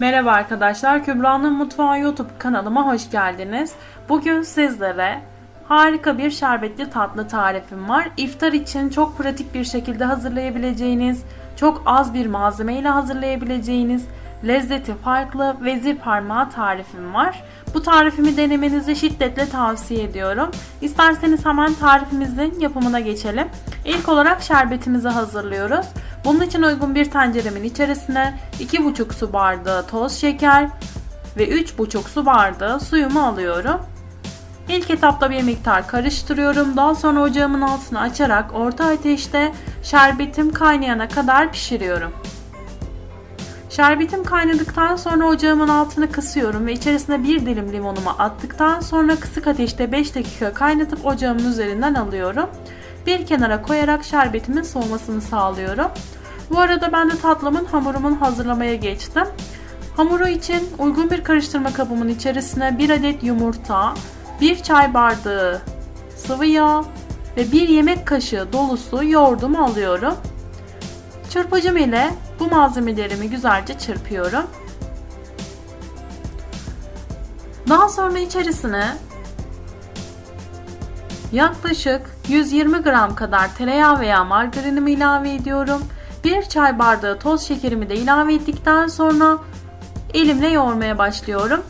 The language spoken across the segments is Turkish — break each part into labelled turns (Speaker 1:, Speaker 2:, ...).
Speaker 1: Merhaba arkadaşlar, Kübra'nın Mutfağı YouTube kanalıma hoş geldiniz. Bugün sizlere harika bir şerbetli tatlı tarifim var. İftar için çok pratik bir şekilde hazırlayabileceğiniz, çok az bir malzeme ile hazırlayabileceğiniz, lezzeti farklı vezir parmağı tarifim var. Bu tarifimi denemenizi şiddetle tavsiye ediyorum. İsterseniz hemen tarifimizin yapımına geçelim. İlk olarak şerbetimizi hazırlıyoruz. Bunun için uygun bir tenceremin içerisine 2,5 su bardağı toz şeker ve 3,5 su bardağı suyumu alıyorum. İlk etapta bir miktar karıştırıyorum. Daha sonra ocağımın altını açarak orta ateşte şerbetim kaynayana kadar pişiriyorum. Şerbetim kaynadıktan sonra ocağımın altını kısıyorum ve içerisine bir dilim limonumu attıktan sonra kısık ateşte 5 dakika kaynatıp ocağımın üzerinden alıyorum. Bir kenara koyarak şerbetimin soğumasını sağlıyorum. Bu arada ben de tatlımın hamurumun hazırlamaya geçtim. Hamuru için uygun bir karıştırma kabımın içerisine 1 adet yumurta, 1 çay bardağı sıvı yağ ve 1 yemek kaşığı dolusu yoğurdumu alıyorum. Çırpıcım ile bu malzemelerimi güzelce çırpıyorum. Daha sonra içerisine yaklaşık 120 gram kadar tereyağı veya margarinimi ilave ediyorum. 1 çay bardağı toz şekerimi de ilave ettikten sonra elimle yoğurmaya başlıyorum.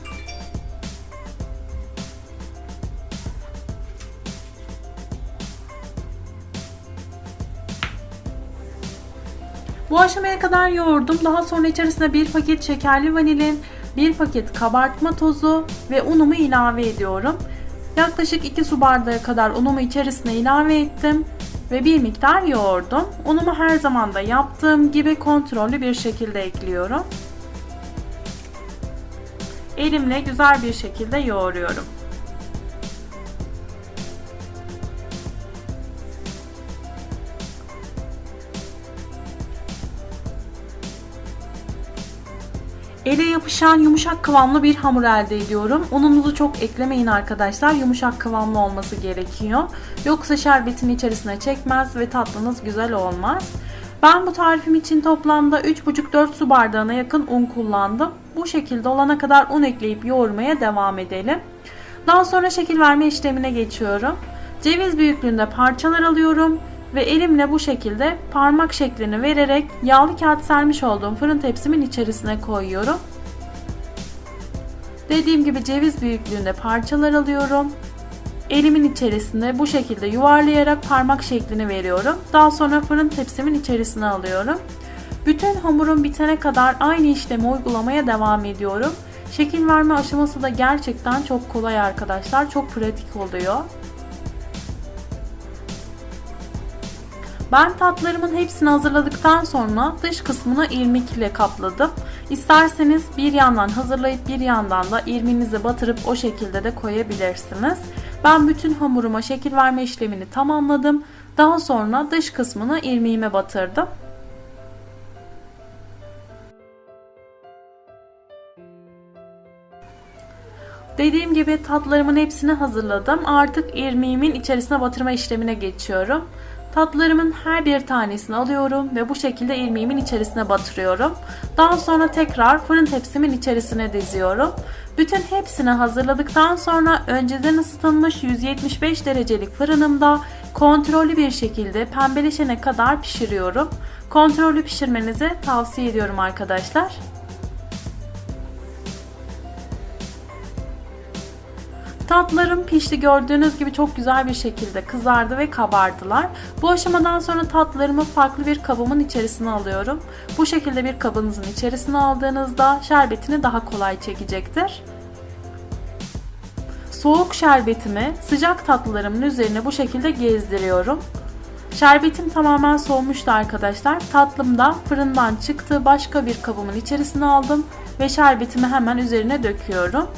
Speaker 1: Bu aşamaya kadar yoğurdum. Daha sonra içerisine bir paket şekerli vanilin, bir paket kabartma tozu ve unumu ilave ediyorum. Yaklaşık 2 su bardağı kadar unumu içerisine ilave ettim ve bir miktar yoğurdum. Unumu her zaman da yaptığım gibi kontrollü bir şekilde ekliyorum. Elimle güzel bir şekilde yoğuruyorum. Ele yapışan yumuşak kıvamlı bir hamur elde ediyorum. Ununuzu çok eklemeyin arkadaşlar. Yumuşak kıvamlı olması gerekiyor. Yoksa şerbetin içerisine çekmez ve tatlınız güzel olmaz. Ben bu tarifim için toplamda 3,5-4 su bardağına yakın un kullandım. Bu şekilde olana kadar un ekleyip yoğurmaya devam edelim. Daha sonra şekil verme işlemine geçiyorum. Ceviz büyüklüğünde parçalar alıyorum ve elimle bu şekilde parmak şeklini vererek yağlı kağıt sermiş olduğum fırın tepsimin içerisine koyuyorum. Dediğim gibi ceviz büyüklüğünde parçalar alıyorum. Elimin içerisinde bu şekilde yuvarlayarak parmak şeklini veriyorum. Daha sonra fırın tepsimin içerisine alıyorum. Bütün hamurum bitene kadar aynı işlemi uygulamaya devam ediyorum. Şekil verme aşaması da gerçekten çok kolay arkadaşlar. Çok pratik oluyor. Ben tatlarımın hepsini hazırladıktan sonra dış kısmını irmik ile kapladım. İsterseniz bir yandan hazırlayıp bir yandan da irmiğinizi batırıp o şekilde de koyabilirsiniz. Ben bütün hamuruma şekil verme işlemini tamamladım. Daha sonra dış kısmını irmiğime batırdım. Dediğim gibi tatlarımın hepsini hazırladım. Artık irmiğimin içerisine batırma işlemine geçiyorum. Tatlarımın her bir tanesini alıyorum ve bu şekilde ilmeğimin içerisine batırıyorum. Daha sonra tekrar fırın tepsimin içerisine diziyorum. Bütün hepsini hazırladıktan sonra önceden ısıtılmış 175 derecelik fırınımda kontrollü bir şekilde pembeleşene kadar pişiriyorum. Kontrollü pişirmenizi tavsiye ediyorum arkadaşlar. Tatlarım pişti gördüğünüz gibi çok güzel bir şekilde kızardı ve kabardılar. Bu aşamadan sonra tatlarımı farklı bir kabımın içerisine alıyorum. Bu şekilde bir kabınızın içerisine aldığınızda şerbetini daha kolay çekecektir. Soğuk şerbetimi sıcak tatlılarımın üzerine bu şekilde gezdiriyorum. Şerbetim tamamen soğumuştu arkadaşlar. Tatlım da fırından çıktı. Başka bir kabımın içerisine aldım ve şerbetimi hemen üzerine döküyorum.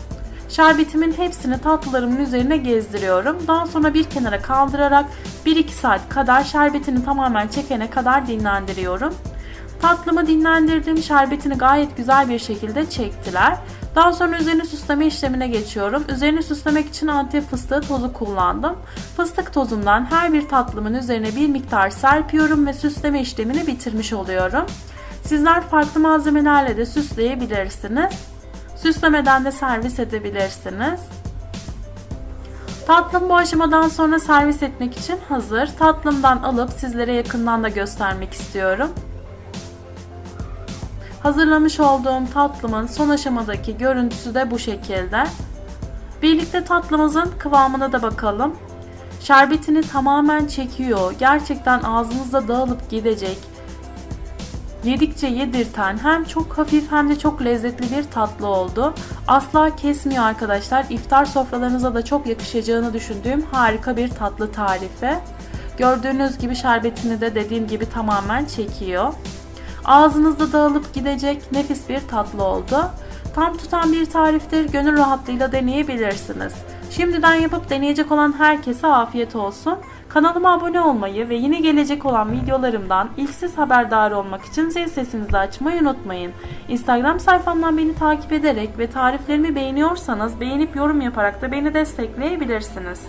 Speaker 1: Şerbetimin hepsini tatlılarımın üzerine gezdiriyorum. Daha sonra bir kenara kaldırarak 1-2 saat kadar şerbetini tamamen çekene kadar dinlendiriyorum. Tatlımı dinlendirdim. Şerbetini gayet güzel bir şekilde çektiler. Daha sonra üzerine süsleme işlemine geçiyorum. Üzerini süslemek için antep fıstığı tozu kullandım. Fıstık tozundan her bir tatlımın üzerine bir miktar serpiyorum ve süsleme işlemini bitirmiş oluyorum. Sizler farklı malzemelerle de süsleyebilirsiniz. Süslemeden de servis edebilirsiniz. Tatlım bu aşamadan sonra servis etmek için hazır. Tatlımdan alıp sizlere yakından da göstermek istiyorum. Hazırlamış olduğum tatlımın son aşamadaki görüntüsü de bu şekilde. Birlikte tatlımızın kıvamına da bakalım. Şerbetini tamamen çekiyor. Gerçekten ağzınızda dağılıp gidecek. Yedikçe yedirten hem çok hafif hem de çok lezzetli bir tatlı oldu. Asla kesmiyor arkadaşlar. İftar sofralarınıza da çok yakışacağını düşündüğüm harika bir tatlı tarifi. Gördüğünüz gibi şerbetini de dediğim gibi tamamen çekiyor. Ağzınızda dağılıp gidecek nefis bir tatlı oldu. Tam tutan bir tariftir. Gönül rahatlığıyla deneyebilirsiniz. Şimdiden yapıp deneyecek olan herkese afiyet olsun. Kanalıma abone olmayı ve yine gelecek olan videolarımdan ilk siz haberdar olmak için zil sesinizi açmayı unutmayın. Instagram sayfamdan beni takip ederek ve tariflerimi beğeniyorsanız beğenip yorum yaparak da beni destekleyebilirsiniz.